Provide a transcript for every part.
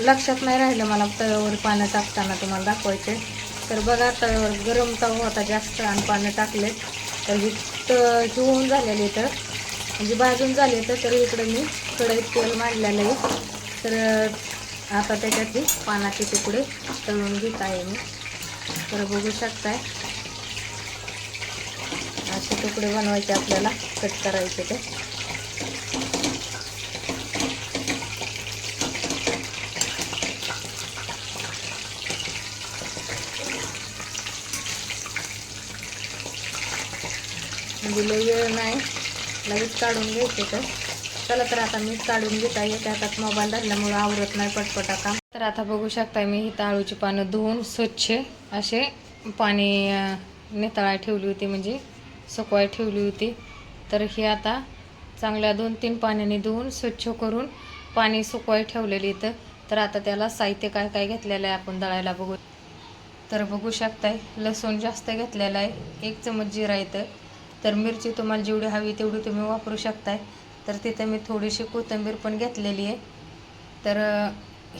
लक्षात नाही राहिलं मला तव्यावर पानं टाकताना तुम्हाला दाखवायचे. तर बघा तव्यावर गरम तवा होता जास्त आणि पानं टाकले. तर ही त होऊन झालेली तर. म्हणजे भाजून झाले तर तर इकडे मी कढईत तेल मांडलेलं आहे. तर आता त्याच्यातली पानाचे तुकडे तळून घेत आहे मी. तर बघू शकताय. असे तुकडे बनवायचे आपल्याला कट करायचे ते. म्हणजे लय वेळ नाही. लगेच काढून घ्यायचे तर. चला तर आता मी काढून घेत. आहे त्यात मोबाईल धरल्यामुळे आवरत नाही पटपटा काम. तर आता बघू शकता मी ही ताळूची पानं धुवून स्वच्छ असे पाणी नेताळा ठेवली होती. म्हणजे सुकवाय ठेवली होती. तर ही आता चांगल्या दोन तीन पाण्याने धुवून स्वच्छ करून पाणी सुकवाय ठेवलेली इथं. तर आता त्याला साहित्य काय काय घेतलेलं आहे आपण दळायला बघू. तर बघू शकताय लसूण जास्त घेतलेला आहे. एक चमच जिरा इथं. तर मिरची तुम्हाला जेवढी हवी तेवढी तुम्ही वापरू शकताय. तर तिथं मी थोडीशी कोथिंबीर पण घेतलेली आहे. तर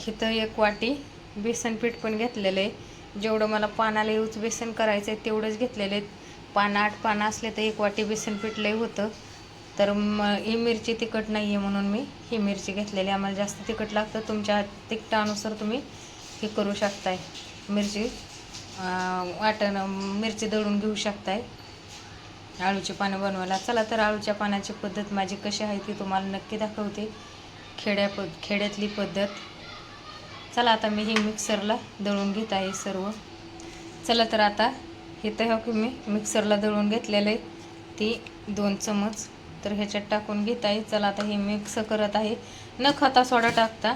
इथं एक वाटी बेसन पीठ पण घेतलेलं आहे. जेवढं मला पानाला यूज बेसन करायचं आहे तेवढंच घेतलेलं आहे. पानं आठ पानं असले तर एक वाटी बेसन पीठ लई होतं. तर म ही मिरची तिखट नाही आहे म्हणून मी ही मिरची घेतलेली आहे. आम्हाला जास्त तिखट लागतं. तुमच्या तिखटानुसार तुम्ही हे करू शकताय. मिरची वाटणं वाटण मिरची दळून घेऊ शकताय. आळूचे पानं बनवायला. चला तर आळूच्या पानाची पद्धत माझी कशी आहे ती तुम्हाला नक्की दाखवते. खेड्या प खेड्यातली पद्धत. चला आता मी हे मिक्सरला दळून घेत आहे सर्व. चला तर आता हे तर हो की मी मिक्सरला दळून घेतलेलं आहे. ती दोन चमच तर ह्याच्यात टाकून घेत आहे. चला आता हे मिक्स करत आहे. न खाता सोडा टाकता.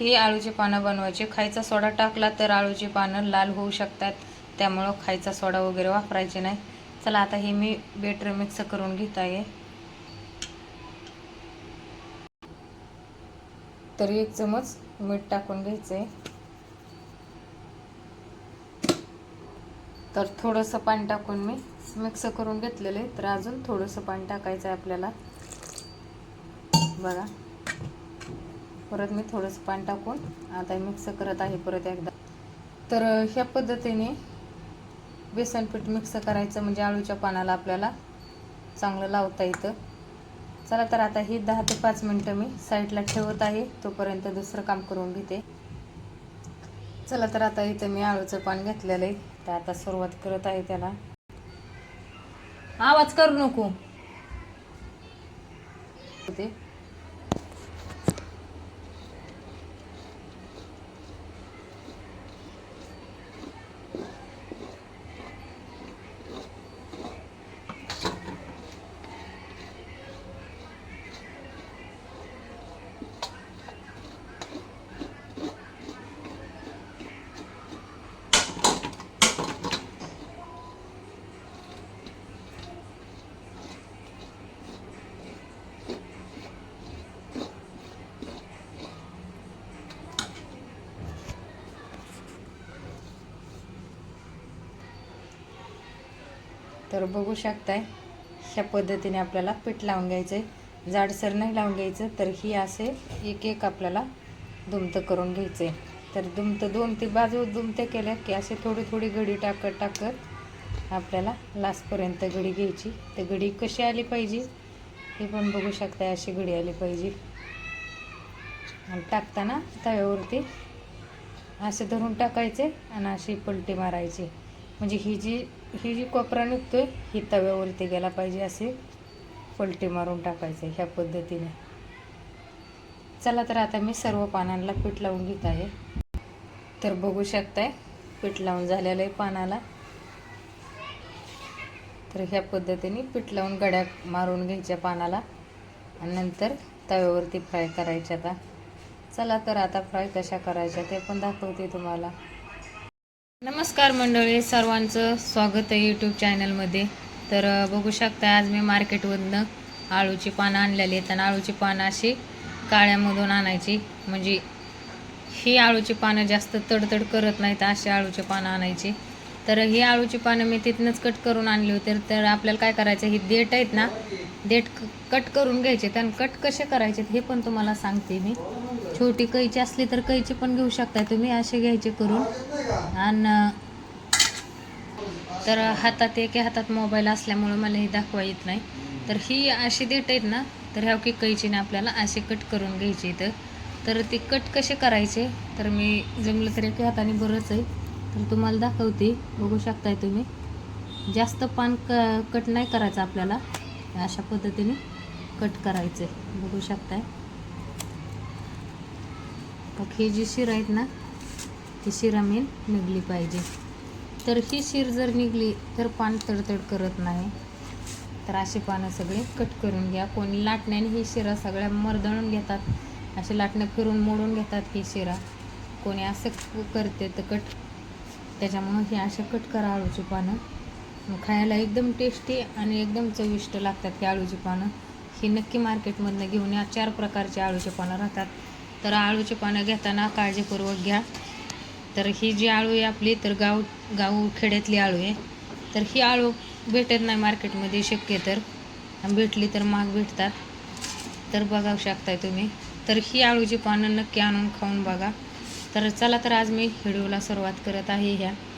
ही आळूची पानं बनवायचे. खायचा सोडा टाकला तर आळूची पानं लाल होऊ शकतात. त्यामुळं खायचा सोडा वगैरे वापरायचे नाही. चला आता हे मी बेटर मिक्स करून घेत आहे. तर एक चमच मीठ टाकून घ्यायचं आहे तर थोडंसं पाणी टाकून मी मिक्स करून घेतलेलं आहे. तर अजून थोडंसं पाणी टाकायचं आहे आपल्याला. बघा. परत मी थोडंसं पाणी टाकून आता मिक्स करत आहे परत एकदा. तर ह्या पद्धतीने बेसनपीठ मिक्स करायचं म्हणजे आळूच्या पानाला आपल्याला चांगलं लावता येतं. चला तर आता ही दहा ते पाच मिनटं मी साईडला ठेवत आहे तोपर्यंत दुसरं काम करून घेते. चला तर आता इथं मी आळूचं पान घेतलेलं आहे. तर आता सुरुवात करत आहे त्याला. आवाज करू नको ते तर बघू शकताय ह्या पद्धतीने आपल्याला पीठ लावून घ्यायचं आहे जाडसर नाही लावून घ्यायचं तर ही असे एक एक आपल्याला दुमतं करून घ्यायचं आहे तर दुमतं दोन ते बाजू दुमते केल्या की असे थोडी थोडी गडी टाकत टाकत आपल्याला लास्टपर्यंत गडी घ्यायची. तर गडी कशी आली पाहिजे हे पण बघू शकताय अशी गडी आली पाहिजे. आणि टाकताना तव्यावरती असे धरून टाकायचे आणि अशी पलटी मारायची. म्हणजे ही जी ही जी कोपरा निघतो ही तव्यावरती गेला पाहिजे असे पलटी मारून टाकायचं ह्या पद्धतीने. चला तर आता मी सर्व पानांना पीठ लावून घेत आहे. तर बघू शकताय पीठ लावून झालेलं आहे पानाला. तर ह्या पद्धतीने पीठ लावून गड्या मारून घ्यायच्या पानाला. आणि नंतर तव्यावरती फ्राय करायच्या आता. चला तर आता फ्राय कशा करायच्या ते पण दाखवते तुम्हाला. नमस्कार मंडळी सर्वांचं स्वागत आहे यूट्यूब चॅनलमध्ये तर बघू शकता आज मी मार्केटमधनं आळूची पानं आणलेली आहेत आणि आळूची पानं अशी काळ्यामधून आणायची. म्हणजे ही आळूची पानं जास्त तडतड करत नाहीत अशी आळूची पानं आणायची. तर ही आळूची पानं मी तिथनंच कट करून आणली होती. तर आपल्याला काय करायचं ही देठ आहेत ना देठ कट करून घ्यायचे आणि कट कसे करायचे हे पण तुम्हाला सांगते मी. छोटी कैची असली तर कैची पण घेऊ शकताय तुम्ही असे घ्यायचे करून. आणि तर हातात एक हातात मोबाईल असल्यामुळं मला हे दाखवा येत नाही. तर ही अशी देत आहेत ना तर ह्या की कैचीने आपल्याला असे कट करून घ्यायचे इथं. तर ते कट कसे करायचे तर मी जमलं तर एका हाताने बरंच आहे. तर तुम्हाला दाखवते बघू शकताय तुम्ही. जास्त पान क कट नाही करायचं आपल्याला. अशा पद्धतीने कट करायचं आहे बघू शकताय. मग ही जी शिर आहेत ना ती शिरा मेन निघली पाहिजे. तर ही शिर जर निघली तर पान तडतड करत नाही. तर अशी पानं सगळे कट करून घ्या. कोणी लाटण्याने ही शिरा सगळ्या मरदळून घेतात. असे लाटणं फिरून मोडून घेतात ही शिरा. कोणी असं करते तर कट. त्याच्यामुळं हे असे कट करा आळूची पानं. मग खायला एकदम टेस्टी आणि एकदम चविष्ट लागतात ही आळूची पानं. ही नक्की मार्केटमधनं घेऊन या. चार प्रकारची आळूची पानं राहतात. तर आळूची पानं घेताना काळजीपूर्वक घ्या. तर ही जी आळू आहे आपली तर गाव गाव खेड्यातली आळू आहे. तर ही आळू भेटत नाही मार्केटमध्ये शक्य तर. भेटली तर महाग भेटतात. तर बघा शकताय तुम्ही. तर ही आळूची पानं नक्की आणून खाऊन बघा. तर चला तर आज मी व्हिडिओला सुरुवात करत आहे ह्या.